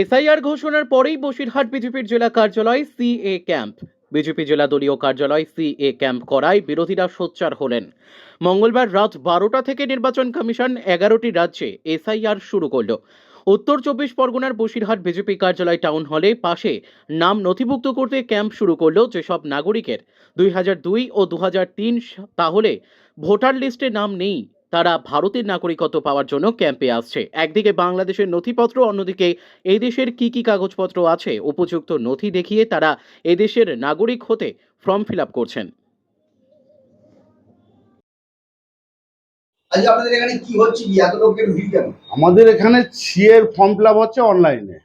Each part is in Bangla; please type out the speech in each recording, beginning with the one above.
এসআইআর ঘোষণার পরেই বসিরহাট বিজেপির জেলা কার্যালয় সিএ ক্যাম্প। বিজেপি জেলা দলীয় কার্যালয় সিএ ক্যাম্প করায় বিরোধীরা সোচ্চার হলেন। মঙ্গলবার রাত বারোটা থেকে নির্বাচন কমিশন এগারোটি রাজ্যে এসআইআর শুরু করল। উত্তর চব্বিশ পরগনার বসিরহাট বিজেপি কার্যালয় টাউন হলে পাশে নাম নথিভুক্ত করতে ক্যাম্প শুরু করল যেসব নাগরিকের। দুই হাজার দুই ও দু তাহলে ভোটার লিস্টে নাম নেই। তারা ভারতের নাগরিকত্ব পাওয়ার জন্য ক্যাম্পে আসছে। একদিকে বাংলাদেশের নথিপত্র অন্যদিকে এই দেশের কি কি কাগজপত্র আছে? উপযুক্ত নথি দেখিয়ে তারা এদেশের নাগরিক হতে ফর্ম ফিল আপ করছেন আজ এখানে কি হচ্ছে? কি এত লোকের ভিড় কেন? আমাদের এখানে সিএর ফর্ম ফিল আপ হচ্ছে অনলাইনে।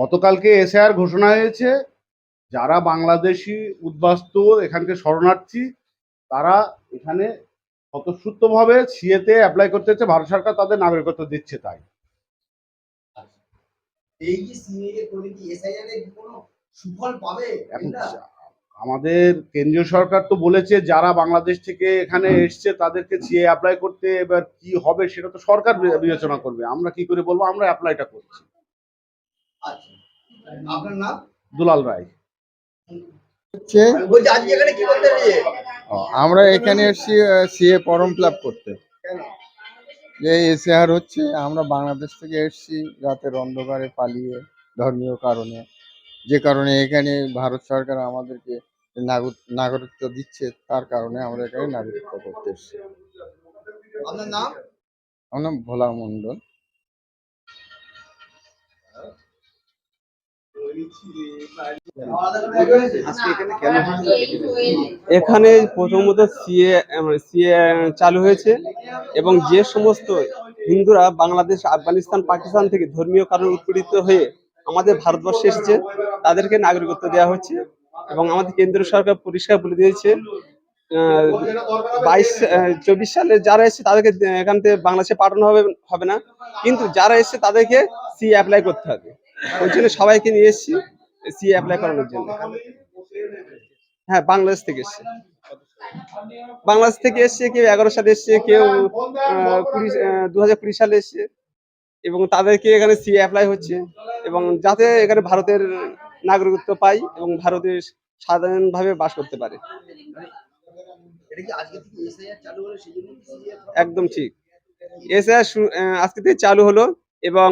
গতকালকে এসআইআর ঘোষণা হয়েছে যারা বাংলাদেশি উদ্বাস্তু এখানকে শরণার্থী তারা এখানে স্বতঃস্ফূর্তভাবে সিএতে অ্যাপ্লাই করতে হচ্ছে ভারত সরকার তাদের নাগরিকত্ব দিচ্ছে তাই। এই যে সিএ করে কি এসআইআর এর কোনো সুফল পাবে? আমাদের কেন্দ্রীয় সরকার তো বলেছে যারা বাংলাদেশ থেকে এখানে এসছে তাদেরকে সিএ অ্যাপ্লাই করতে এবার কি হবে সেটা তো সরকার বিবেচনা করবে। আমরা কি করে বলব? আমরা অ্যাপ্লাইটা করছি। আচ্ছা। আপনার নাম? দুলাল রায়। হচ্ছে বলছি আজকে এখানে কি করতে আমরা এখানে এসেছি সিএ ফর্ম ফিল আপ করতে। যে এসআর হচ্ছে আমরা বাংলাদেশ থেকে এসেছি রাতের অন্ধকারে পালিয়ে ধর্মীয় কারণে। যে কারণে এখানে ভারত সরকার আমাদেরকে নাগর- নাগরিকত্ব দিচ্ছে তার কারণে আমরা এখানে নাগরিকত্ব করতে এসেছি। আপনার নাম? আমার নাম ভোলা মণ্ডল। এখানে প্রথমত সিএ সিএ, চালু হয়েছে এবং যে সমস্ত হিন্দুরা বাংলাদেশ, আফগানিস্তান, পাকিস্তান থেকে ধর্মীয় কারণে উৎপীড়িত হয়ে আমাদের ভারতবর্ষে এসেছে, তাদেরকে নাগরিকত্ব দেওয়া হচ্ছে এবং আমাদের কেন্দ্রীয় সরকার পরিষ্কার বলে দিয়েছে বাইশ চব্বিশ সালে যারা এসছে তাদেরকে এখান থেকে বাংলাদেশে পাঠানো হবে হবে না। কিন্তু যারা এসছে তাদেরকে সি অ্যাপ্লাই করতে হবে। ওই জন্য সবাইকে নিয়ে এসেছি সি অ্যাপ্লাই করানোর জন্য। হ্যাঁ বাংলাদেশ থেকে এসছে। বাংলাদেশ থেকে এসছে, কেউ এগারো সালে এসছে, কেউ কুড়ি দু হাজার কুড়ি সালে এসছে। এবং তাদেরকে এখানে সি অ্যাপ্লাই হচ্ছে। এবং যাতে এখানে ভারতের নাগরিকত্ব পাই এবং ভারতে সাধারণভাবে বাস করতে পারে। একদম ঠিক। এসআইআর আজকে থেকে চালু হলো এবং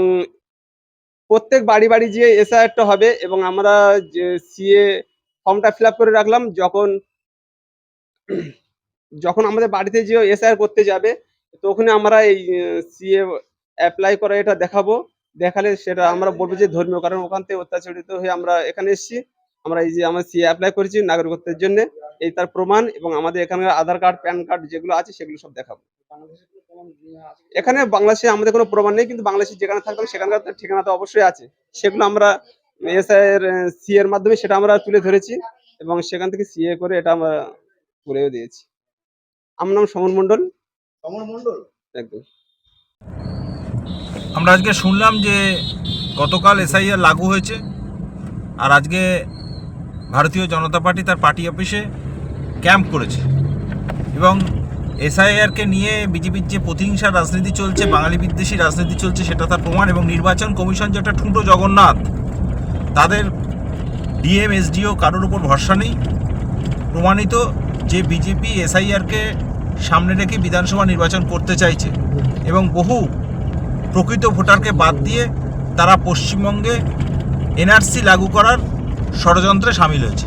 প্রত্যেক বাড়ি বাড়ি যে এসআইআরটা হবে এবং আমরা যে সিএ ফর্মটা ফিল করে রাখলাম, যখন যখন আমাদের বাড়িতে যে এসআইআর করতে যাবে তখন আমরা এই সিএ অ্যাপ্লাই করা এটা দেখাবো। দেখালে সেটা আমরা বলব যে ধর্মীয়, কারণ ওখান থেকে অত্যাচারিত হয়ে আমরা এখানে এসেছি। আমরা এই যে আমরা সিএ অ্যাপ্লাই করেছি নাগরিকত্বের জন্য। এই তার প্রমাণ এবং আমাদের এখানকার আধার কার্ড, প্যান কার্ড যেগুলো আছে সেগুলো সব দেখাবো। এখানে বাংলাদেশে আমাদের কোনো প্রমাণ নেই কিন্তু বাংলাদেশে যেখানে থাকতাম সেখানকার ঠিকানা তো অবশ্যই আছে। সেগুলো আমরা এসআই এর সি এর মাধ্যমে সেটা আমরা তুলে ধরেছি এবং সেখান থেকে সিএ করে এটা আমরা করেও দিয়েছি। আমার নাম সমর মণ্ডল। সমর মণ্ডল? একদম। আমরা আজকে শুনলাম যে গতকাল এসআইআর লাগু হয়েছে আর আজকে ভারতীয় জনতা পার্টি তার পার্টি অফিসে ক্যাম্প করেছে এবং এসআইআরকে নিয়ে বিজেপির যে প্রতিহিংসার রাজনীতি চলছে, বাঙালি বিদ্বেষী রাজনীতি চলছে, সেটা তার প্রমাণ এবং নির্বাচন কমিশন যেটা ঠুঁটো জগন্নাথ, তাদের ডিএম এসডিও কারোর উপর ভরসা নেই। প্রমাণিত যে বিজেপি এসআইআরকে সামনে রেখে বিধানসভা নির্বাচন করতে চাইছে এবং বহু প্রকৃত ভোটারকে বাদ দিয়ে তারা পশ্চিমবঙ্গে এনআরসি লাগু করার ষড়যন্ত্রে সামিল হয়েছে।